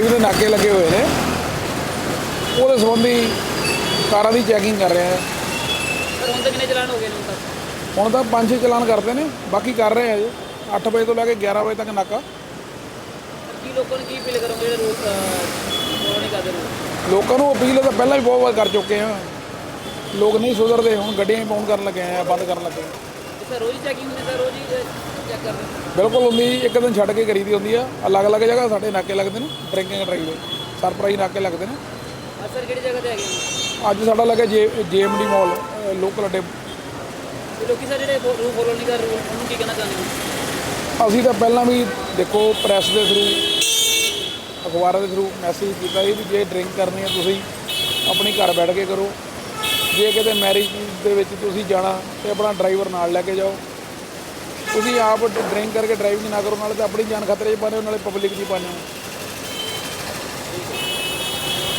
Driving ਦੇ ਨਾਕੇ ਲੱਗੇ ਹੋਏ ਨੇ। ਉਹਦੇ ਸੰਬੰਧੀ ਕਾਰਾਂ ਦੀ ਚੈਕਿੰਗ ਕਰ ਰਹੇ ਆ। ਸਰ ਹੁਣ ਤੱਕ ਕਿੰਨੇ ਚਲਾਨ ਹੋ ਗਏ ਨੇ ਹੁਣ ਤੱਕ ਹੁਣ ਤਾਂ ਪੰਜ ਛੇ ਚਲਾਨ ਕਰਦੇ ਨੇ ਬਾਕੀ ਕਰ ਰਹੇ ਆ ਜੀ। 8 ਵਜੇ ਤੋਂ ਲੈ ਕੇ 11 ਵਜੇ ਤੱਕ ਨਾਕਾ। ਸਰ, ਕੀ ਲੋਕਾਂ ਨੂੰ ਕੀ ਅਪੀਲ ਕਰੋਗੇ ਜਿਹੜੇ ਫੋਲੋ ਨਹੀਂ ਕਰਦੇ ਲੋਕਾਂ ਨੂੰ ਅਪੀਲ ਤਾਂ ਪਹਿਲਾਂ ਵੀ ਬਹੁਤ ਵਾਰ ਕਰ ਚੁੱਕੇ ਆ। ਲੋਕ ਨਹੀਂ ਸੁਧਰਦੇ ਹੁਣ ਗੱਡੀਆਂ ਹੀ ਪਾਉਣ ਕਰਨ ਲੱਗੇ ਆ ਬੰਦ ਕਰਨ ਲੱਗੇ ਆ। ਤੇ ਸਰ ਰੋਜ਼ ਚੈਕਿੰਗ ਹੁੰਦੀ ਸਰ ਰੋਜ਼ ਹੀ ਚੈੱਕ ਕਰਦੇ ਹੋ? ਬਿਲਕੁਲ ਹੁੰਦੀ ਜੀ, ਇੱਕ ਦਿਨ ਛੱਡ ਕੇ ਕਰੀਦੀ ਹੁੰਦੀ ਆ। ਅਲੱਗ-ਅਲੱਗ ਜਗ੍ਹਾ ਸਾਡੇ ਨਾਕੇ ਲੱਗਦੇ ਨੇ ਡਰਿੰਕਿੰਗ ਡਰਾਈਵ ਦੇ। ਸਰਪ੍ਰਾਈਜ਼ ਨਾਕੇ ਲੱਗਦੇ ਨੇ। ਅੱਜ ਸਰ ਕਿਹੜੀ ਜਗ੍ਹਾ ਤੇ ਹੈਗੇ ਹੋ ਅੱਜ ਸਾਡਾ ਲੱਗਾ ਜੇ ਜੇਐਮਡੀ ਮਾਲ ਲੋਕਲ ਅੱਡੇ। ਤੇ ਲੋਕੀ ਸਰ ਜਿਹੜੇ ਰੂਲ ਫੋਲੋ ਨਹੀਂ ਕਰ ਰਹੇ ਉਹਨੂੰ ਕੀ ਕਹਿਣਾ ਚਾਹੁੰਦੇ ਹੋ ਅਸੀਂ ਤਾਂ ਪਹਿਲਾਂ ਵੀ ਦੇਖੋ ਪ੍ਰੈਸ ਦੇ ਥਰੂ ਅਖਬਾਰਾਂ ਦੇ ਥਰੂ ਮੈਸੇਜ ਕੀਤਾ ਸੀ ਵੀ ਜੇ ਡਰਿੰਕ ਕਰਨੀ ਹੈ ਤੁਸੀਂ ਆਪਣੀ ਘਰ ਬੈਠ ਕੇ ਕਰੋ। ਜੇ ਕਿਤੇ ਮੈਰਿਜ ਦੇ ਵਿੱਚ ਤੁਸੀਂ ਜਾਣਾ ਤੇ ਆਪਣਾ ਡਰਾਈਵਰ ਨਾਲ ਲੈ ਕੇ ਜਾਓ। ਤੁਸੀਂ ਆਪ ਡਰਿੰਕ ਕਰਕੇ ਡਰਾਈਵਿੰਗ ਨਾ ਕਰੋ, ਨਾਲੇ ਤਾਂ ਆਪਣੀ ਜਾਨ ਖਤਰੇ 'ਚ ਪਾਉਂਦੇ ਹੋ, ਨਾਲੇ ਪਬਲਿਕ ਦੀ ਪਾਉਂਦੇ ਹੋ।